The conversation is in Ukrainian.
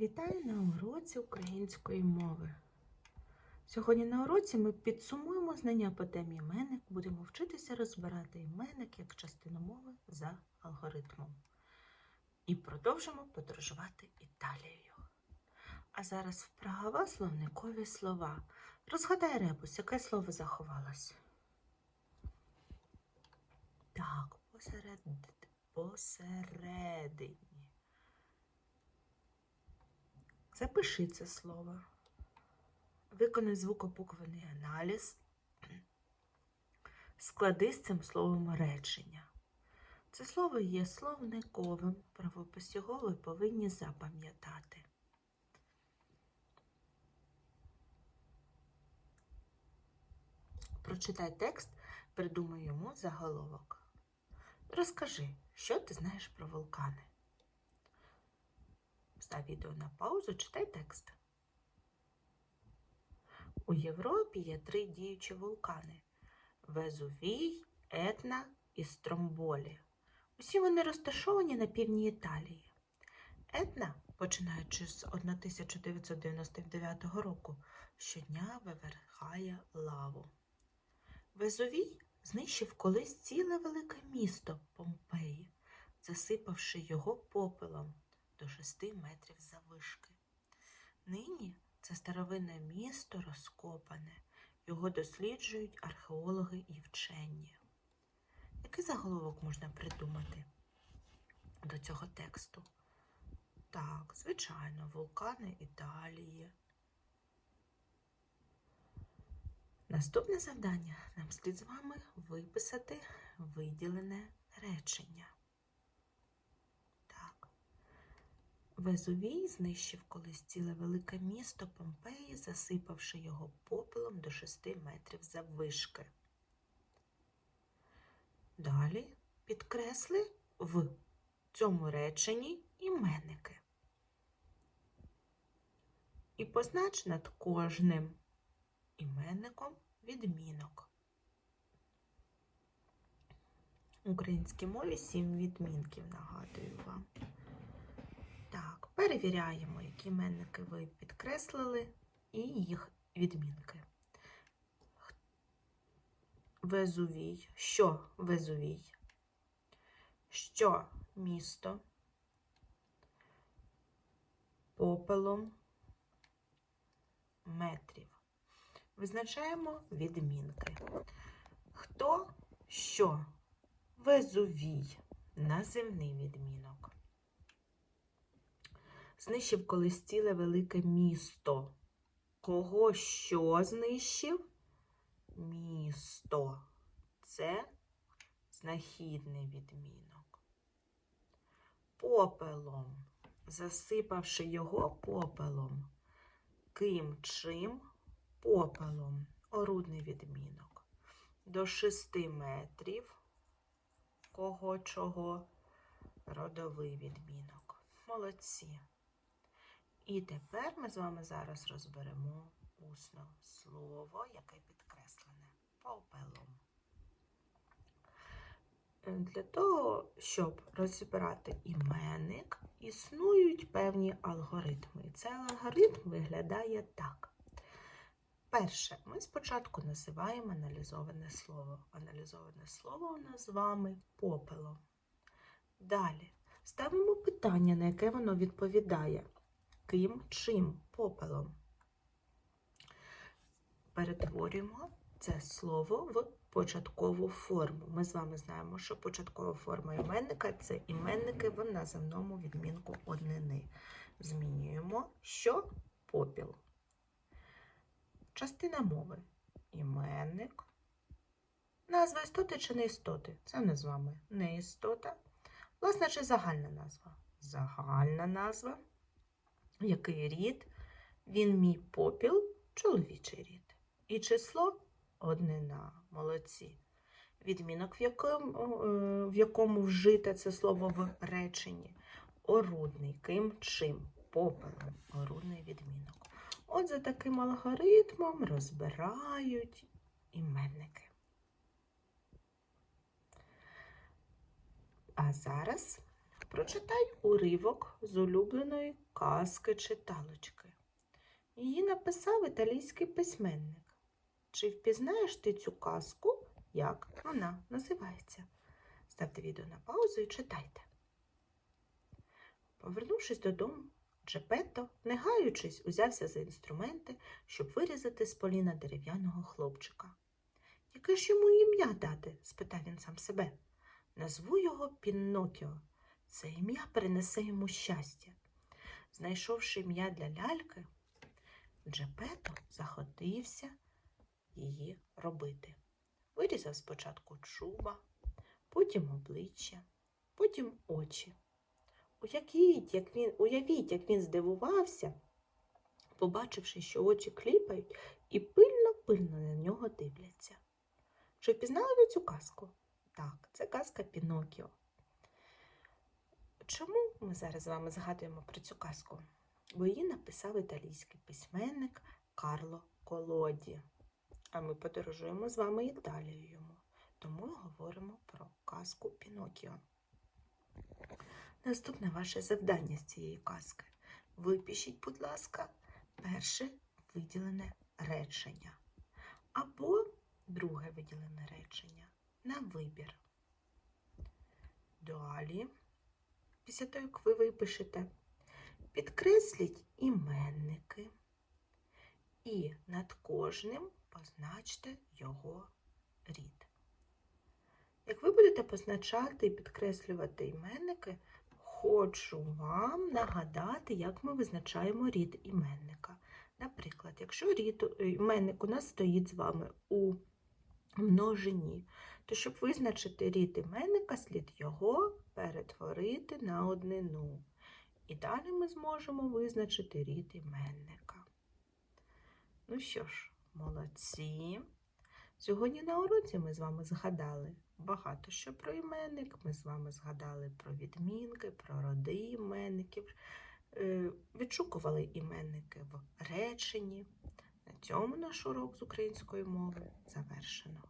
Вітаю на уроці української мови. Сьогодні на уроці ми підсумуємо знання по темі іменник, будемо вчитися розбирати іменник як частину мови за алгоритмом. І продовжимо подорожувати Італією. А зараз вправа словникові слова. Розгадай ребус, яке слово заховалось? Так, посеред... посередині. Запиши це слово. Виконай звукобуквений аналіз. Склади з цим словом речення. Це слово є словниковим, правопис його ви повинні запам'ятати. Прочитай текст, придумай йому заголовок. Розкажи, що ти знаєш про вулкани. Став відео на паузу, читай текст. У Європі є три діючі вулкани Везувій, Етна і Стромболі. Усі вони розташовані на півдні Італії. Етна, починаючи з 1999 року, щодня вивергає лаву. Везувій знищив колись ціле велике місто Помпеї, засипавши його попелом до 6 метрів заввишки. Нині це старовинне місто розкопане, його досліджують археологи і вчені. Який заголовок можна придумати до цього тексту? Так, звичайно, вулкани Італії. Наступне завдання нам слід з вами виписати виділене речення. Так. Везувій знищив колись ціле велике місто Помпеї, засипавши його попелом до 6 метрів заввишки. Далі підкресли в цьому реченні іменники. І познач над кожним іменником відмінок. В українській мові сім відмінків, нагадую вам. Так, перевіряємо, які іменники ви підкреслили, і їх відмінки. Везувій. Що Везувій? Що місто? Попелом метрів. Визначаємо відмінки. Хто що? Везувій. Називний відмінок. Знищив колись ціле велике місто. Кого що знищив? Місто. Це знахідний відмінок. Попелом. Засипавши його попелом. Ким чим? Попелом. Орудний відмінок. До 6 метрів. Кого чого? Родовий відмінок. Молодці. І тепер ми з вами зараз розберемо усно слово, яке підкреслене попелом. Е, Для того, щоб розібрати іменник, існують певні алгоритми. І цей алгоритм виглядає так. Перше, ми спочатку називаємо аналізоване слово. Аналізоване слово у нас з вами попелом. Далі ставимо питання, на яке воно відповідає. Ким чим попелом. Перетворюємо це слово в початкову форму. Ми з вами знаємо, що початкова форма іменника це іменники в наземному відмінку однини. Змінюємо що попіл. Частина мови. Іменник. Назва істоти чи не істоти? Це не з вами не істота. Власне, чи загальна назва? Загальна назва. Який рід? Він мій попіл, чоловічий рід. І число однина. Молодці. Відмінок, в якому, е, в якому вжите це слово в реченні. Орудний. Ким чим? Попелом. Орудний відмінок. От за таким алгоритмом розбирають іменники. А зараз Прочитай уривок з улюбленої казки читалочки. Її написав італійський письменник. Чи впізнаєш ти цю казку, як вона називається? Ставте відео на паузу і читайте. Повернувшись додому, Джепетто, не гаючись, узявся за інструменти, щоб вирізати з поліна дерев'яного хлопчика. Яке ж йому ім'я дати? спитав він сам себе. Назву його Піннокіо. Це ім'я принесе йому щастя. Знайшовши ім'я для ляльки, Джепето заходився її робити. Вирізав спочатку чуба, потім обличчя, потім очі. Уявіть, як він, уявіть, як він здивувався, побачивши, що очі кліпають і пильно-пильно на нього дивляться. Чи впізнали ви цю казку? Так, це казка Пінокіо. Чому ми зараз з вами згадуємо про цю казку? Бо її написав італійський письменник Карло Колоді. А ми подорожуємо з вами Італією. Тому говоримо про казку Пінокіо. Наступне ваше завдання з цієї казки. Випишіть, будь ласка, перше виділене речення. Або друге виділене речення на вибір. Далі, після того, як ви випишете, підкресліть іменники і над кожним позначте його рід. Як ви будете позначати і підкреслювати іменники, хочу вам нагадати, як ми визначаємо рід іменника. Наприклад, якщо рід іменник у нас стоїть з вами у множині, то щоб визначити рід іменника, слід його перетворити на однину. І далі ми зможемо визначити рід іменника. Ну що ж, молодці. Сьогодні на уроці ми з вами згадали багато що про іменник. Ми з вами згадали про відмінки, про роди іменників, е, відшукували іменники в реченні. На цьому наш урок з української мови завершено.